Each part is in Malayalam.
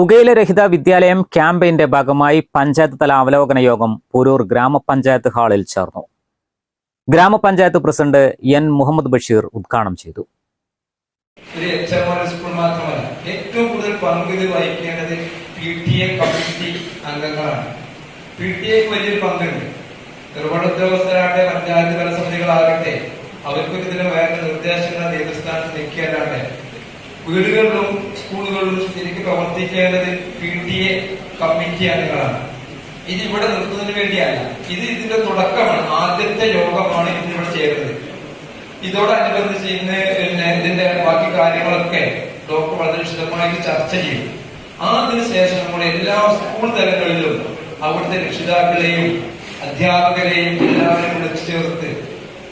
പുകയിലരഹിത വിദ്യാലയം ക്യാമ്പയിന്റെ ഭാഗമായി പഞ്ചായത്ത് തല അവലോകന യോഗം പുരൂർ ഗ്രാമപഞ്ചായത്ത് ഹാളിൽ ചേർന്നു. ഗ്രാമപഞ്ചായത്ത് പ്രസിഡന്റ് എൻ മുഹമ്മദ് ബഷീർ ഉദ്ഘാടനം ചെയ്തു. സ്കൂൾ മാത്രമല്ല ഏറ്റവും കൂടുതൽ പങ്ക് വഹിക്കേണ്ടത് കമ്മിറ്റി അംഗങ്ങളാണ്. പങ്കുണ്ട്. ഇതിന് വേണ്ട നിർദ്ദേശങ്ങൾ നേതൃസ്ഥാനത്ത് നിൽക്കേണ്ടതാണ് വീടുകളിലും സ്കൂളുകളിലും ശരിക്കും പ്രവർത്തിക്കേണ്ടത് പി ടി എ കമ്മിറ്റി അംഗങ്ങളാണ് ഇത് ഇവിടെ നിർത്തുന്നതിന് വേണ്ടിയല്ല. ഇത് ഇതിന്റെ തുടക്കമാണ്. ആദ്യത്തെ യോഗമാണ് ഇതിനിവിടെ ചേരുന്നത്. ഇതോടനുബന്ധിച്ച് ഇന്ന് പിന്നെ ഇതിന്റെ ബാക്കി കാര്യങ്ങളൊക്കെ ഡോക്ടർ വളരെ വിശദമായി ചർച്ച ചെയ്യും. അതിന് ശേഷം നമ്മൾ എല്ലാ സ്കൂൾ തലങ്ങളിലും അവിടുത്തെ രക്ഷിതാക്കളെയും അധ്യാപകരെയും എല്ലാവരെയും വിളിച്ചു ചേർത്ത്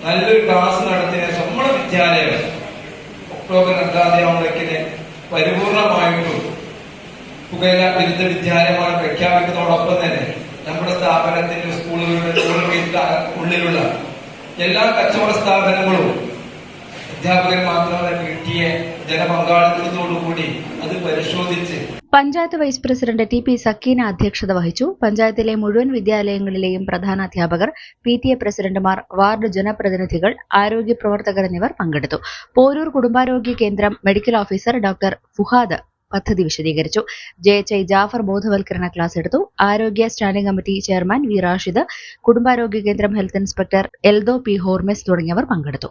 നല്ലൊരു ക്ലാസ് നടത്തിയ നമ്മുടെ വിദ്യാലയം ഒക്ടോബർ രണ്ടാം തീയതി ആവുമ്പോഴേക്കിന് പരിപൂർണമായിട്ടും പുകയില വിരുദ്ധ വിദ്യാലയമാണ് പ്രഖ്യാപിക്കുന്നതോടൊപ്പം തന്നെ നമ്മുടെ സ്ഥാപനത്തിന്റെ സ്കൂളുകളുടെ ഉള്ളിലുള്ള എല്ലാ കച്ചവട സ്ഥാപനങ്ങളും അധ്യാപകർ മാത്രമല്ല പി ജനപങ്കാളിത്തത്തോടുകൂടി അത് പരിശോധിച്ച് panchayat vice president T P Sakeena അധ്യക്ഷത വഹിച്ചു. പഞ്ചായത്തിലെ മുഴുവൻ വിദ്യാലയങ്ങളിലെയും പ്രധാന അധ്യാപകർ പി ടി എ പ്രസിഡന്റുമാർ വാർഡ് ജനപ്രതിനിധികൾ ആരോഗ്യ പ്രവർത്തകർ എന്നിവർ പങ്കെടുത്തു. പോരൂർ കുടുംബാരോഗ്യ കേന്ദ്രം മെഡിക്കൽ ഓഫീസർ ഡോക്ടർ ഫുഹാദ് പദ്ധതി വിശദീകരിച്ചു. ജെ എച്ച് ഐ ജാഫർ ബോധവൽക്കരണ ക്ലാസ് എടുത്തു. ആരോഗ്യ standing committee chairman V Rashid കുടുംബാരോഗ്യ കേന്ദ്രം health inspector Eldho P Hormese തുടങ്ങിയവർ പങ്കെടുത്തു.